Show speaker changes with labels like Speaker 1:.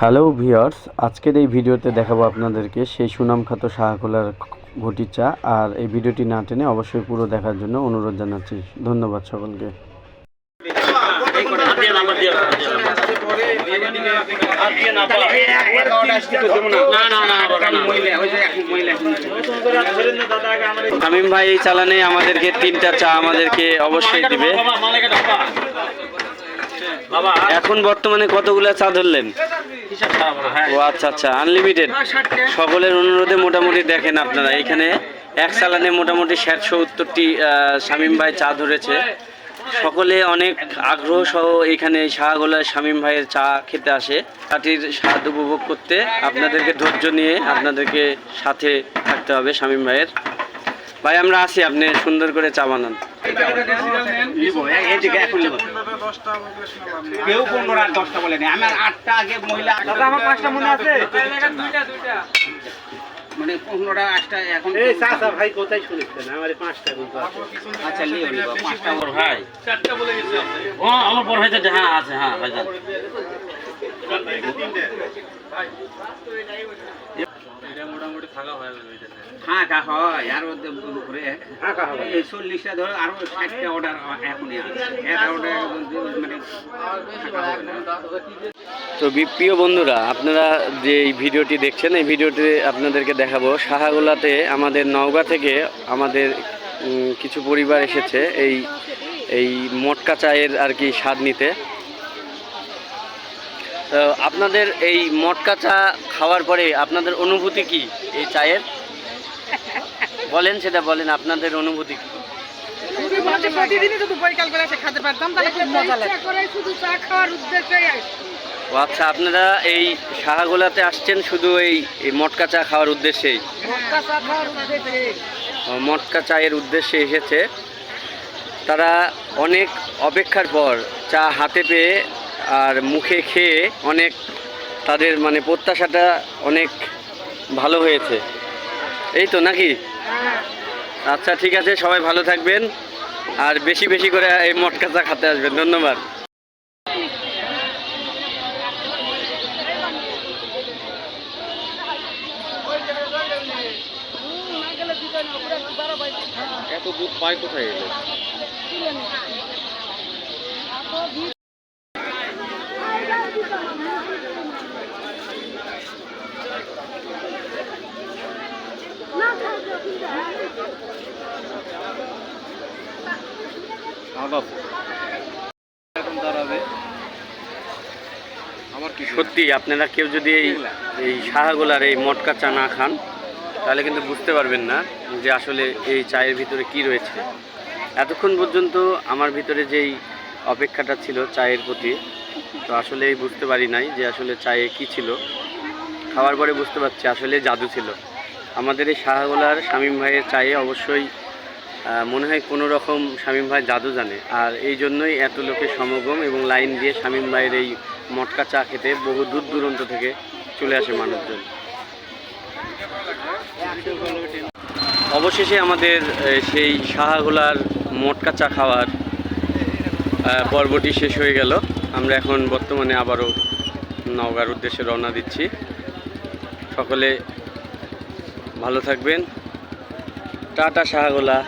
Speaker 1: Hello viewers আজকের এই ভিডিওতে দেখাবো আপনাদেরকে সেই সুনামখ্যাত শাহকোলার ঘটি চা, আর এই ভিডিওটি না টেনে অবশ্যই পুরো দেখার জন্য অনুরোধ জানাচ্ছি। ধন্যবাদ সকলকে। তামিম ভাই এই চালানে আমাদেরকে তিনটা চা আমাদেরকে অবশ্যই দিবে। এখন বর্তমানে কতগুলো চা ধরলেন ও আচ্ছা আচ্ছা আনলিমিটেড সকলের অনুরোধে মোটামুটি দেখেন আপনারা এখানে এক চালানে মোটামুটি ষাট সত্তরটি শামীম ভাই চা ধরেছে সকলে অনেক আগ্রহ সহ এখানে শাহগোলায় শামীম ভাইয়ের চা খেতে আসে চাটির স্বাদ উপভোগ করতে আপনাদেরকে ধৈর্য নিয়ে আপনাদেরকে সাথে থাকতে হবে শামীম ভাইয়ের ভাই আমরা আসি আপনি সুন্দর করে চা বানান
Speaker 2: কেউ পনেরো আর দশটা বলেনি আমার আটটা আগে মহিলা আমার পাঁচটা মনে আছে? মানে পনেরোটা আটটা এখন
Speaker 3: ভাই কোথায় শুনেছেন? আমার পাঁচটা কিন্তু
Speaker 2: আচ্ছা লিও লিও পাঁচটা বড়।
Speaker 4: ভাই। ও আমার বড় ভাই হ্যাঁ আছে হ্যাঁ ভাই।
Speaker 2: ফাঁকা হয় আর এই চল্লিশটা ধরো আরও ষাটটা অর্ডার এখনই মানে।
Speaker 1: তো প্রিয় বন্ধুরা আপনারা যে এই ভিডিওটি দেখছেন এই ভিডিওটি আপনাদেরকে দেখাবো। সাহাগোলাতে আমাদের নওগাঁ থেকে আমাদের কিছু পরিবার এসেছে এই এই মটকা চায়ের আর কি স্বাদ নিতে। তো আপনাদের এই মটকা চা খাওয়ার পরে আপনাদের অনুভূতি কি এই চায়ের? বলেন সেটা বলেন আপনাদের অনুভূতি কি?
Speaker 5: প্রতিদিনই যদি পরিকাল খেতে পারতাম তাহলে খুব মজা লাগে শুধু চা খাওয়ার উদ্দেশ্যে
Speaker 1: ও আচ্ছা আপনারা এই সাহাগোলাতে আসছেন শুধু এই মটকা চা খাওয়ার উদ্দেশ্যেই?
Speaker 5: চা খাওয়ার উদ্দেশ্যে
Speaker 1: মটকা চায়ের উদ্দেশ্যে এসেছে। তারা অনেক অপেক্ষার পর চা হাতে পেয়ে আর মুখে খেয়ে অনেক তাদের মানে প্রত্যাশাটা অনেক ভালো হয়েছে। এই তো নাকি? আচ্ছা ঠিক আছে সবাই ভালো থাকবেন। আর বেশি বেশি করে এই মটকা চা খেতে আসবেন। ধন্যবাদ। এত দুধ পায় কোথায় এলো? সত্যি, আপনারা কেউ যদি এই এই সাহাগোলার এই মটকা চা না খান, তাহলে কিন্তু বুঝতে পারবেন না যে আসলে এই চায়ের ভিতরে কি রয়েছে। এতক্ষণ পর্যন্ত আমার ভিতরে যেই অপেক্ষাটা ছিল চায়ের প্রতি, তো আসলে এই বুঝতে পারি নাই যে আসলে চায়ে কি ছিল। খাওয়ার পরে বুঝতে পারছি আসলে জাদু ছিল। আমাদের এই শাহগোলার শামীম ভাইয়ের চায়ে অবশ্যই মনে হয় কোনো রকম শামীম ভাই জাদু জানে। আর এই জন্যই এত লোকের সমাগম এবং লাইন দিয়ে শামীম ভাইয়ের এই মটকা চা খেতে বহু দূর দূরান্ত থেকে চলে আসে মানুষজন। অবশেষে আমাদের সেই শাহাগোলার মটকা চা খাওয়ার পর্বটি শেষ হয়ে গেল। আমরা এখন বর্তমানে আবারও নওগাঁর উদ্দেশ্যে রওনা দিচ্ছি। সকলে ভালো থাকবেন। টাটা শাহাগোলা।